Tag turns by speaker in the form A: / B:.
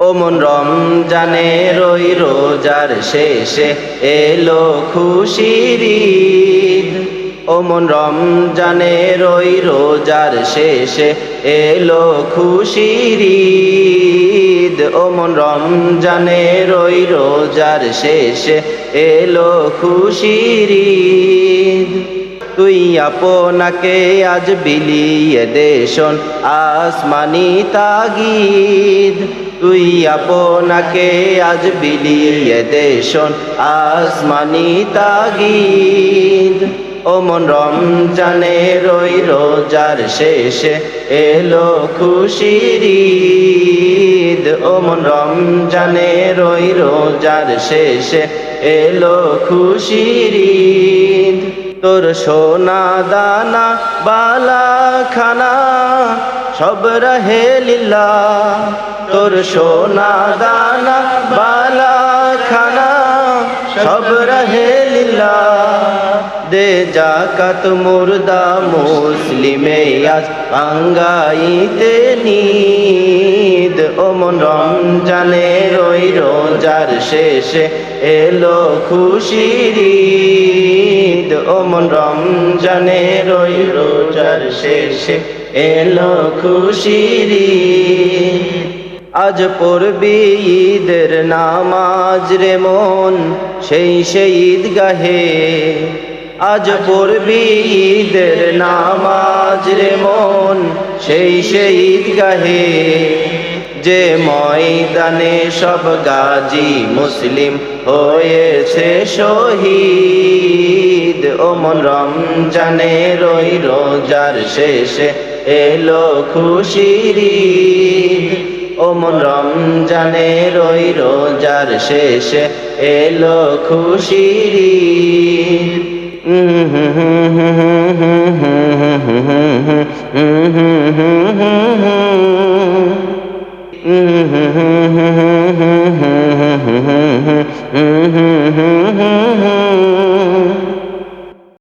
A: ওমন রমজানে রই রোজার শেষে এলো খুশির ঈদ। ওমন রমজানে রই রোজার শেষে এলো খুশির ঈদ। ওমন রমজানে রই রোজার শেষে এলো খুশির তুই আপনাকে আজ বিলিয়ে দেশন আসমানি তাগিদ। তুই আপনাকে আজ বিলিয়ে দেশন আসমানি তাগিদ। ও মন রমজানে রই রোজার শেষে এলো খুশির ও মন রমজানে রই রোজার শেষে এলো খুশির তোর সোনা দানা বালা খানা সব রহে লীলা। তোর সোনা দানা বালা খানা সব রহে লীলা। দে জাকাত মুর্দা মুসলিমে আজ আঙ্গাইতে নিদ। ও মন রমজানে রই রোজার শেষে এলো খুশির ঈদ ও মন রমজানে রই রোজার শেষে এলো খুশির আজ পড়বি ঈদের নামাজ রে মন, সেই সেই ঈদগাহে। আজ পড়বি ঈদের নামাজ রে মন, সেই সেই ঈদগাহে। যে ময়দানে সব গাজী মুসলিম হয়েছে শহীদ। ও মন রমজানের ওই রোজার শেষে এলো খুশিরি ও মন রমজানের ওই রোজার শেষে এলো খুশিরি Mm-hmm.